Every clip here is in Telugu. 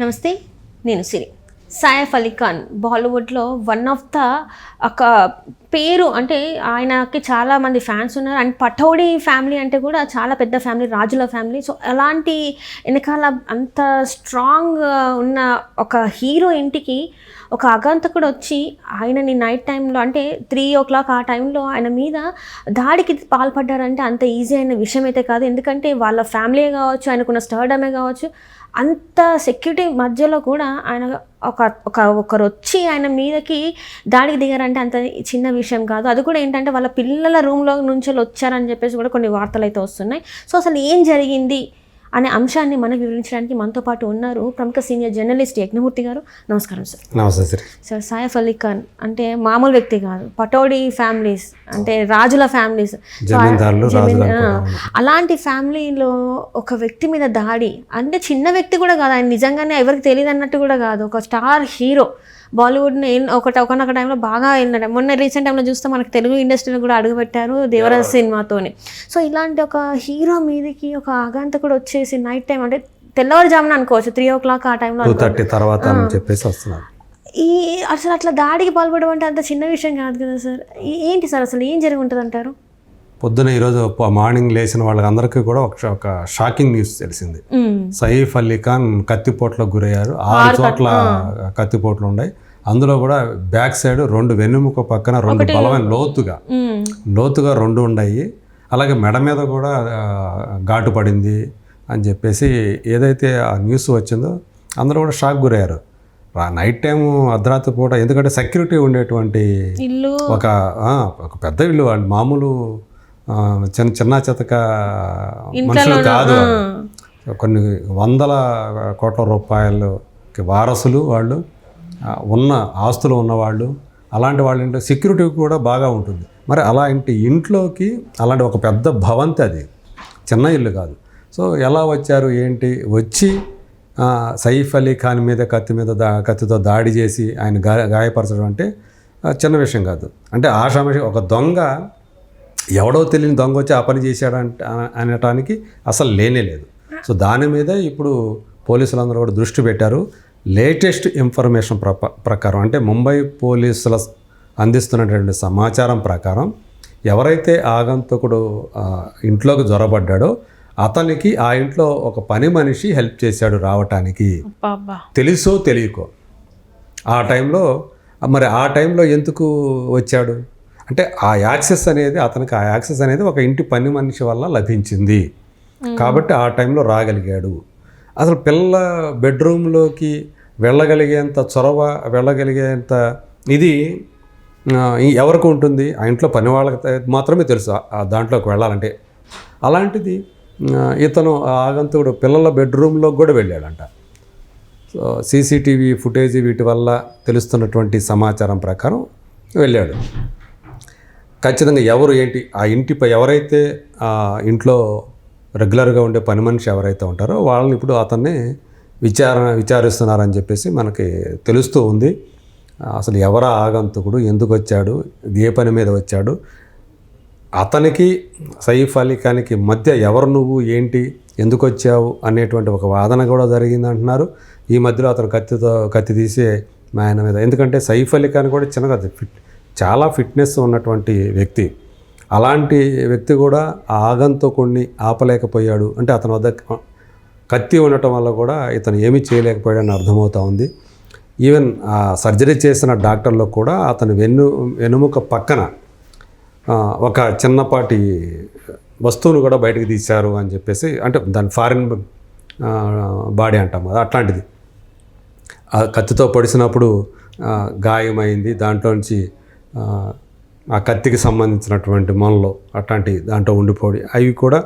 నమస్తే నేను సిరి. సాయఫ్ అలీ ఖాన్ బాలీవుడ్లో వన్ ఆఫ్ ద ఒక పేరు అంటే ఆయనకి చాలా మంది ఫ్యాన్స్ ఉన్నారు. అండ్ పటౌడీ ఫ్యామిలీ అంటే కూడా చాలా పెద్ద ఫ్యామిలీ రాజుల ఫ్యామిలీ సో అలాంటి వెనకాల అంత స్ట్రాంగ్ ఉన్న ఒక హీరో ఇంటికి ఒక అగంతకుడు వచ్చి ఆయనని నైట్ టైంలో అంటే త్రీ ఓ క్లాక్ ఆ టైంలో ఆయన మీద దాడికి పాల్పడ్డారంటే అంత ఈజీ అయిన విషయం అయితే కాదు. ఎందుకంటే వాళ్ళ ఫ్యామిలీ కావచ్చు ఆయనకున్న స్టర్డమే కావచ్చు అంత సెక్యూరిటీ మధ్యలో కూడా ఆయన ఒక ఒక ఒకరు వచ్చి ఆయన మీదకి దాడికి దిగారంటే అంత చిన్న విషయం కాదు. అది కూడా ఏంటంటే వాళ్ళ పిల్లల రూమ్లో నుంచి వచ్చారని చెప్పేసి కూడా కొన్ని వార్తలు అయితే వస్తున్నాయి. సో అసలు ఏం జరిగింది? అనే అంశాన్ని మనకు వివరించడానికి మనతో పాటు ఉన్నారు ప్రముఖ సీనియర్ జర్నలిస్ట్ యజ్ఞమూర్తి గారు. నమస్కారం సార్ నమస్తే శ్రీ సార్ సాయఫ్ అలీ ఖాన్ అంటే మామూలు వ్యక్తి కాదు. పటోడి ఫ్యామిలీస్ అంటే రాజుల ఫ్యామిలీస్. అలాంటి ఫ్యామిలీలో ఒక వ్యక్తి మీద దాడి అంటే చిన్న వ్యక్తి కూడా కాదు. ఆయన నిజంగానే ఎవరికి తెలియదు అన్నట్టు కూడా కాదు. ఒక స్టార్ హీరో. బాలీవుడ్ని ఒకటి ఒకనొక టైంలో బాగా వెళ్ళినాడు మొన్న రీసెంట్ టైంలో చూస్తే మనకు తెలుగు ఇండస్ట్రీలో కూడా అడుగుపెట్టారు దేవరాజ్ సినిమాతోని. సో ఇలాంటి ఒక హీరో మీదకి ఒక ఆగాంతకుడు వచ్చేసి నైట్ టైం అంటే తెల్లవారుజామున అనుకోవచ్చు త్రీ ఓ క్లాక్ ఆ టైంలో థర్టీ తర్వాత అని చెప్పేసి వస్తున్నారు. ఈ అసలు అట్లా దాడికి పాల్పడడం అంటే అంత చిన్న విషయం కాదు కదా సార్. ఏంటి సార్ అసలు ఏం జరిగి ఉంటుంది అంటారు పొద్దున ఈరోజు మార్నింగ్ లేచిన వాళ్ళందరికీ కూడా ఒక షాకింగ్ న్యూస్ తెలిసింది. సయీఫ్ అలీ ఖాన్ కత్తిపోట్లకు గురయ్యారు. ఆరు చోట్ల కత్తిపోట్లు ఉన్నాయి. అందులో కూడా బ్యాక్ సైడ్ రెండు వెన్నుముక పక్కన రెండు బలమైన లోతుగా. లోతుగా రెండు ఉన్నాయి అలాగే మెడ మీద కూడా ఘాటు పడింది అని చెప్పేసి ఏదైతే ఆ న్యూస్ వచ్చిందో అందరూ కూడా షాక్ గురయ్యారు. నైట్ టైం అర్ధరాత్రి పూట ఎందుకంటే సెక్యూరిటీ ఉండేటువంటి ఒక ఒక పెద్ద ఇల్లు వాళ్ళు మామూలు చిన్న చిన్న చితక మనుషులు కాదు. కొన్ని వందల కోట్ల రూపాయలు వారసులు వాళ్ళు. ఉన్న ఆస్తులు ఉన్నవాళ్ళు అలాంటి వాళ్ళ ఇంట్లో సెక్యూరిటీ కూడా బాగా ఉంటుంది. మరి అలాంటి ఇంట్లోకి అలాంటి ఒక పెద్ద భవంతి అది. చిన్న ఇల్లు కాదు. సో ఎలా వచ్చారు ఏంటి? వచ్చి సైఫ్ అలీ ఖాన్ మీద కత్తి మీద దా కత్తితో దాడి చేసి ఆయన గా గాయపరచడం అంటే చిన్న విషయం కాదు. అంటే ఆషామషి ఒక దొంగ ఎవడో తెలియని దొంగ వచ్చి ఆ పని చేశాడంట అనటానికి అసలు లేనే లేదు. సో దాని మీద ఇప్పుడు పోలీసులందరూ కూడా దృష్టి పెట్టారు. లేటెస్ట్ ఇన్ఫర్మేషన్ ప్రకారం అంటే ముంబై పోలీసుల అందిస్తున్నటువంటి సమాచారం ప్రకారం ఎవరైతే ఆగంతకుడు ఇంట్లోకి జ్వరబడ్డాడో అతనికి ఆ ఇంట్లో ఒక పని మనిషి హెల్ప్ చేశాడు రావటానికి. తెలుసో తెలియకో. ఆ టైంలో మరి ఆ టైంలో ఎందుకు వచ్చాడు? అంటే ఆ యాక్సెస్ అనేది అతనికి ఆ యాక్సెస్ అనేది ఒక ఇంటి పని మనిషి వల్ల లభించింది. కాబట్టి ఆ టైంలో రాగలిగాడు. అసలు పిల్ల బెడ్రూమ్లోకి వెళ్ళగలిగేంత చొరవ వెళ్ళగలిగేంత ఇది ఎవరికి ఉంటుంది? ఆ ఇంట్లో పని వాళ్ళకి మాత్రమే తెలుసు ఆ- దాంట్లోకి వెళ్ళాలంటే. అలాంటిది ఇతను ఆ ఆగంతుడు పిల్లల బెడ్రూమ్లో కూడా వెళ్ళాడంట. సో సీసీటీవీ ఫుటేజ్ వీటి వల్ల తెలుస్తున్నటువంటి సమాచారం ప్రకారం వెళ్ళాడు. ఖచ్చితంగా ఎవరు ఏంటి? ఆ ఇంటిపై ఎవరైతే ఆ ఇంట్లో రెగ్యులర్గా ఉండే పని మనిషి ఎవరైతే ఉంటారో వాళ్ళని ఇప్పుడు అతన్ని విచారణ విచారిస్తున్నారని చెప్పేసి మనకి తెలుస్తూ ఉంది. అసలు ఎవరా ఆగంతుకుడు ఎందుకు వచ్చాడు ఏ పని మీద వచ్చాడు? అతనికి సైఫ్ అలీ ఖాన్కి మధ్య ఎవరు నువ్వు ఏంటి ఎందుకు వచ్చావు అనేటువంటి ఒక వాదన కూడా జరిగింది అంటున్నారు ఈ మధ్యలో అతను కత్తితో కత్తి తీసే మా ఆయన మీద. ఎందుకంటే సైఫ్ అలీ ఖాన్ కూడా చిన్నగా ఫిట్ చాలా ఫిట్నెస్ ఉన్నటువంటి వ్యక్తి. అలాంటి వ్యక్తి కూడా ఆ ఆగంతుకుడిని ఆపలేకపోయాడు. అంటే అతని వద్ద కత్తి ఉండటం వల్ల కూడా ఇతను ఏమీ చేయలేకపోయాడని అర్థమవుతా ఉంది. ఈవెన్ ఆ సర్జరీ చేసిన డాక్టర్లో కూడా అతను వెన్ను వెనుముక పక్కన ఒక చిన్నపాటి వస్తువును కూడా బయటకు తీశారు అని చెప్పేసి అంటే దాని ఫారిన్ బాడీ అంటాం కదా అట్లాంటిది. ఆ కత్తితో పొడిసినప్పుడు గాయమైంది. దాంట్లో నుంచి ఆ కత్తికి సంబంధించినటువంటి మనలో అట్లాంటి దాంట్లో ఉండిపోయి అవి కూడా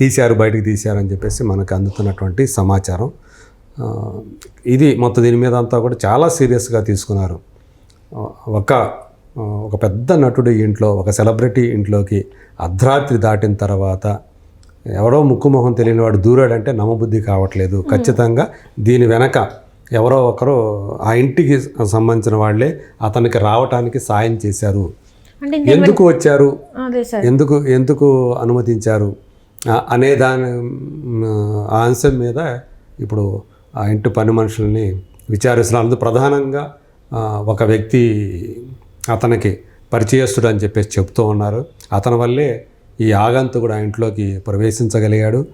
తీశారు బయటకు తీశారు అని చెప్పేసి మనకు అందుతున్నటువంటి సమాచారం. ఇది మొత్తం దీని మీద అంతా కూడా చాలా సీరియస్గా తీసుకున్నారు. ఒక ఒక పెద్ద నటుడి ఇంట్లో ఒక సెలబ్రిటీ ఇంట్లోకి అర్ధరాత్రి దాటిన తర్వాత ఎవరో ముక్కు మొహం తెలియని వాడు దూరాడంటే నమ్మబుద్ధి కావట్లేదు. ఖచ్చితంగా దీని వెనక ఎవరో ఒకరు ఆ ఇంటికి సంబంధించిన వాళ్ళే అతనికి రావటానికి సాయం చేశారు. ఎందుకు వచ్చారు? ఎందుకు ఎందుకు అనుమతించారు? అనే దాని అంశం మీద ఇప్పుడు ఆ ఇంటి పని మనుషుల్ని విచారిస్తున్నారు ప్రధానంగా ఒక వ్యక్తి అతనికి పరిచయస్తుడు అని చెప్పేసి చెప్తూ ఉన్నారు. అతని వల్లే ఈ ఆగంతుకుడు ఆ ఇంట్లోకి ప్రవేశించగలిగాడు.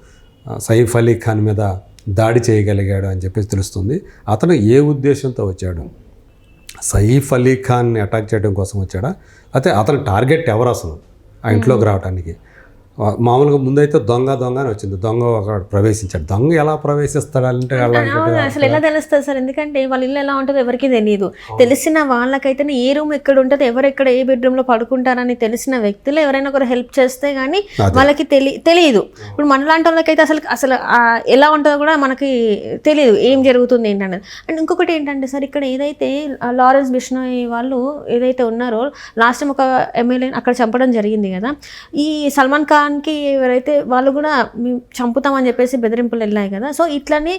సైఫ్ అలీ ఖాన్ మీద దాడి చేయగలిగాడు అని చెప్పేసి తెలుస్తుంది. అతను ఏ ఉద్దేశంతో వచ్చాడు? సయీఫ్ అలీ ఖాన్ని అటాక్ చేయడం కోసం వచ్చాడా? అయితే అతని టార్గెట్ ఎవరు అసలు? ఆ ఇంట్లోకి రావడానికి మామూలుగా ముందైతే దొంగ దొంగ అని వచ్చింది. దొంగ ఒక ప్రవేశించాడు. దొంగ ఎలా ప్రవేశిస్తాడు అంటే అసలు ఎలా తెలుస్తుంది సార్? ఎందుకంటే వాళ్ళ ఇల్లు ఎలా ఉంటుందో ఎవరికి తెలియదు తెలిసిన వాళ్ళకైతేనే ఏ రూమ్ ఎక్కడ ఉంటుంది ఎవరు ఎక్కడ ఏ బెడ్రూమ్లో పడుకుంటారని తెలిసిన వ్యక్తులు ఎవరైనా ఒకరు హెల్ప్ చేస్తే గానీ వాళ్ళకి తెలి తెలియదు ఇప్పుడు మనలాంటి వాళ్ళకైతే అసలు అసలు ఎలా ఉంటుందో కూడా మనకి తెలియదు ఏం జరుగుతుంది ఏంటనేది. అండ్ ఇంకొకటి ఏంటంటే సార్ ఇక్కడ ఏదైతే లారెన్స్ బిష్ణోయ్ వాళ్ళు ఏదైతే ఉన్నారో లాస్ట్ టైం ఒక ఎమ్మెల్యే అక్కడ చంపడం జరిగింది కదా. ఈ సల్మాన్ ఖాన్కి ఎవరైతే వాళ్ళు కూడా చంపుతామని చెప్పేసి బెదిరింపులు వెళ్ళాయి కదా. సో ఇట్లనే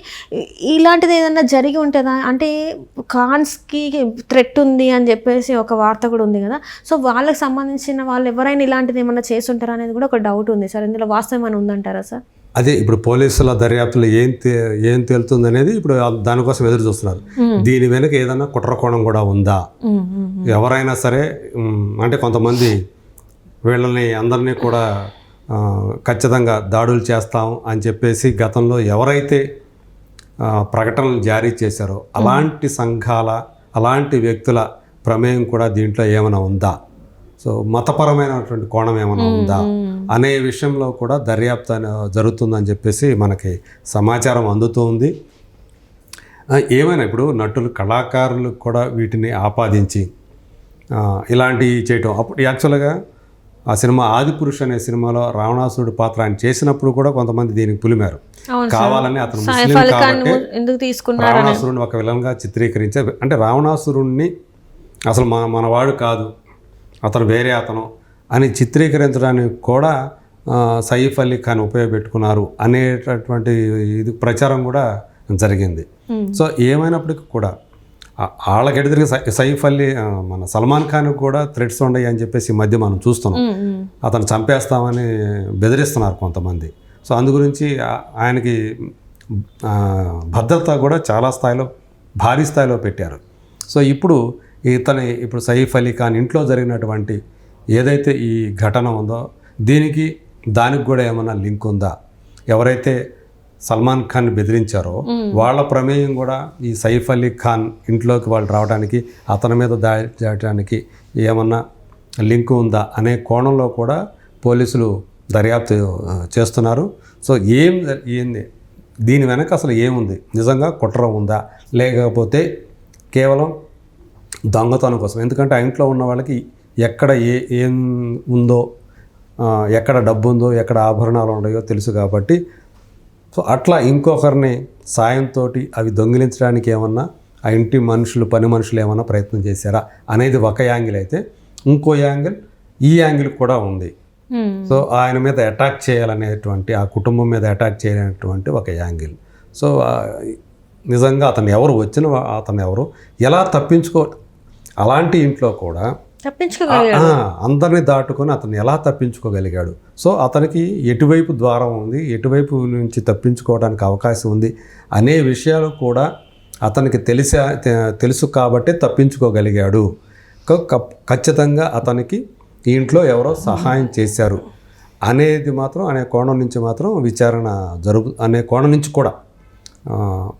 ఇలాంటిది ఏదన్నా జరిగి ఉంటుందా? అంటే ఖాన్స్కి థ్రెట్ ఉంది అని చెప్పేసి ఒక వార్త కూడా ఉంది కదా. సో వాళ్ళకి సంబంధించిన వాళ్ళు ఎవరైనా ఇలాంటిది ఏమన్నా చేస్తుంటారా అనేది కూడా ఒక డౌట్ ఉంది సార్. ఇందులో వాస్తవం ఏమైనా ఉందంటారా సార్? అదే ఇప్పుడు పోలీసుల దర్యాప్తులో ఏం ఏం తేలుతుంది అనేది ఇప్పుడు దానికోసం ఎదురు చూస్తున్నారు. దీని వెనుక ఏదైనా కుట్రకోణం కూడా ఉందా? ఎవరైనా సరే అంటే కొంతమంది వీళ్ళని అందరినీ కూడా ఖచ్చితంగా దాడులు చేస్తాం అని చెప్పేసి గతంలో ఎవరైతే ప్రకటనలు జారీ చేశారో అలాంటి సంఘాల అలాంటి వ్యక్తుల ప్రమేయం కూడా దీంట్లో ఏమైనా ఉందా? సో మతపరమైనటువంటి కోణం ఏమైనా ఉందా? అనే విషయంలో కూడా దర్యాప్తు అనే- జరుగుతుందని చెప్పేసి మనకి సమాచారం అందుతూ ఉంది ఆ, ఏమైనా ఇప్పుడు నటులు కళాకారులు కూడా వీటిని ఆపాదించి ఇలాంటివి చేయటం అప్పుడు యాక్చువల్గా ఆ సినిమా ఆదిపురుష్ అనే సినిమాలో రావణాసురుడి పాత్ర ఆయన చేసినప్పుడు కూడా కొంతమంది దీనికి పులిమారు. కావాలని అతను ముస్లిం కాబట్టి రావణాసురుడిని ఒక విలన్గా చిత్రీకరించారు అంటే రావణాసురుణ్ణి అసలు మన మనవాడు కాదు అతను వేరే అతను అని చిత్రీకరించడానికి కూడా సయీఫ్ అలీ ఖాన్ ఉపయోగపెట్టుకున్నారు అనేటటువంటి ఇది ప్రచారం కూడా జరిగింది. సో ఏమైనప్పటికీ కూడా ఆ- వాళ్ళకి ఎదురుగా సై- సైఫ్ అలీ ఆ, మన సల్మాన్ ఖాన్ కూడా థ్రెడ్స్ ఉన్నాయి అని చెప్పేసి ఈ మధ్య మనం చూస్తున్నాం. అతను చంపేస్తామని బెదిరిస్తున్నారు కొంతమంది. సో అందు గురించి ఆయనకి భద్రత కూడా చాలా స్థాయిలో భారీ స్థాయిలో పెట్టారు. సో ఇప్పుడు ఇతని ఇప్పుడు సయీఫ్ అలీ ఖాన్ ఇంట్లో జరిగినటువంటి ఏదైతే ఈ ఘటన ఉందో దీనికి దానికి కూడా ఏమైనా లింక్ ఉందా? ఎవరైతే సల్మాన్ ఖాన్ బెదిరించారో వాళ్ళ ప్రమేయం కూడా ఈ సైఫ్ అలీ ఖాన్ ఇంట్లోకి వాళ్ళు రావడానికి అతని మీద దాడి చేయడానికి ఏమన్నా లింక్ ఉందా అనే కోణంలో కూడా పోలీసులు దర్యాప్తు చేస్తున్నారు. సో ఏం ఏంది? దీని వెనక అసలు ఏముంది? నిజంగా కుట్ర ఉందా? లేకపోతే కేవలం దొంగతనం కోసం? ఎందుకంటే ఆ ఇంట్లో ఉన్న వాళ్ళకి ఎక్కడ ఏ ఏం ఉందో ఎక్కడ డబ్బు ఉందో ఎక్కడ ఆభరణాలు ఉన్నాయో తెలుసు కాబట్టి సో అట్లా ఇంకొకరిని సాయంతో అవి దొంగిలించడానికి ఏమన్నా ఆ ఇంటి మనుషులు పని మనుషులు ఏమన్నా ప్రయత్నం చేశారా అనేది ఒక యాంగిల్ అయితే ఇంకో యాంగిల్ ఈ యాంగిల్ కూడా ఉంది. సో ఆయన మీద అటాక్ చేయాలనేటువంటి ఆ కుటుంబం మీద అటాక్ చేయాలనేటువంటి ఒక యాంగిల్ సో నిజంగా అతను ఎవరు వచ్చిన అతను ఎవరు ఎలా తప్పించుకో అలాంటి ఇంట్లో కూడా అందరిని దాటుకొని అతను ఎలా తప్పించుకోగలిగాడు? సో అతనికి ఎటువైపు ద్వారం ఉంది ఎటువైపు నుంచి తప్పించుకోవడానికి అవకాశం ఉంది అనే విషయాలు కూడా అతనికి తెలిసా తెలుసు కాబట్టే తప్పించుకోగలిగాడు. ఖచ్చితంగా అతనికి ఇంట్లో ఎవరో సహాయం చేశారు అనేది మాత్రం అనే కోణం నుంచి మాత్రం విచారణ జరుగు అనే కోణం నుంచి కూడా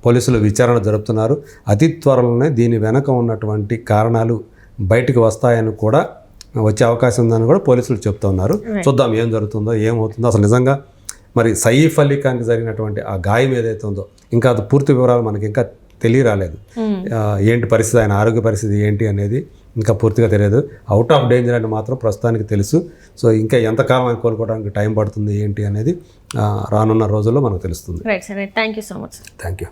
పోలీసులు విచారణ జరుపుతున్నారు. అతి త్వరలోనే దీని వెనక ఉన్నటువంటి కారణాలు బయటకు వస్తాయని కూడా వచ్చే అవకాశం ఉందని కూడా పోలీసులు చెప్తున్నారు చూద్దాం ఏం జరుగుతుందో ఏమవుతుందో అసలు నిజంగా మరి సయీఫ్ అలీ ఖాన్కి జరిగినటువంటి ఆ గాయం ఏదైతే ఉందో ఇంకా అది పూర్తి వివరాలు మనకి ఇంకా తెలియరాలేదు. ఆ, ఏంటి పరిస్థితి ఆయన ఆరోగ్య పరిస్థితి ఏంటి అనేది ఇంకా పూర్తిగా తెలియదు. అవుట్ ఆఫ్ డేంజర్ అని మాత్రం ప్రస్తుతానికి తెలుసు. సో ఇంకా ఎంతకాలం ఆయన కోలుకోవడానికి టైం పడుతుంది ఏంటి అనేది రానున్న రోజుల్లో మనకు తెలుస్తుంది. Right sir right thank you so much thank you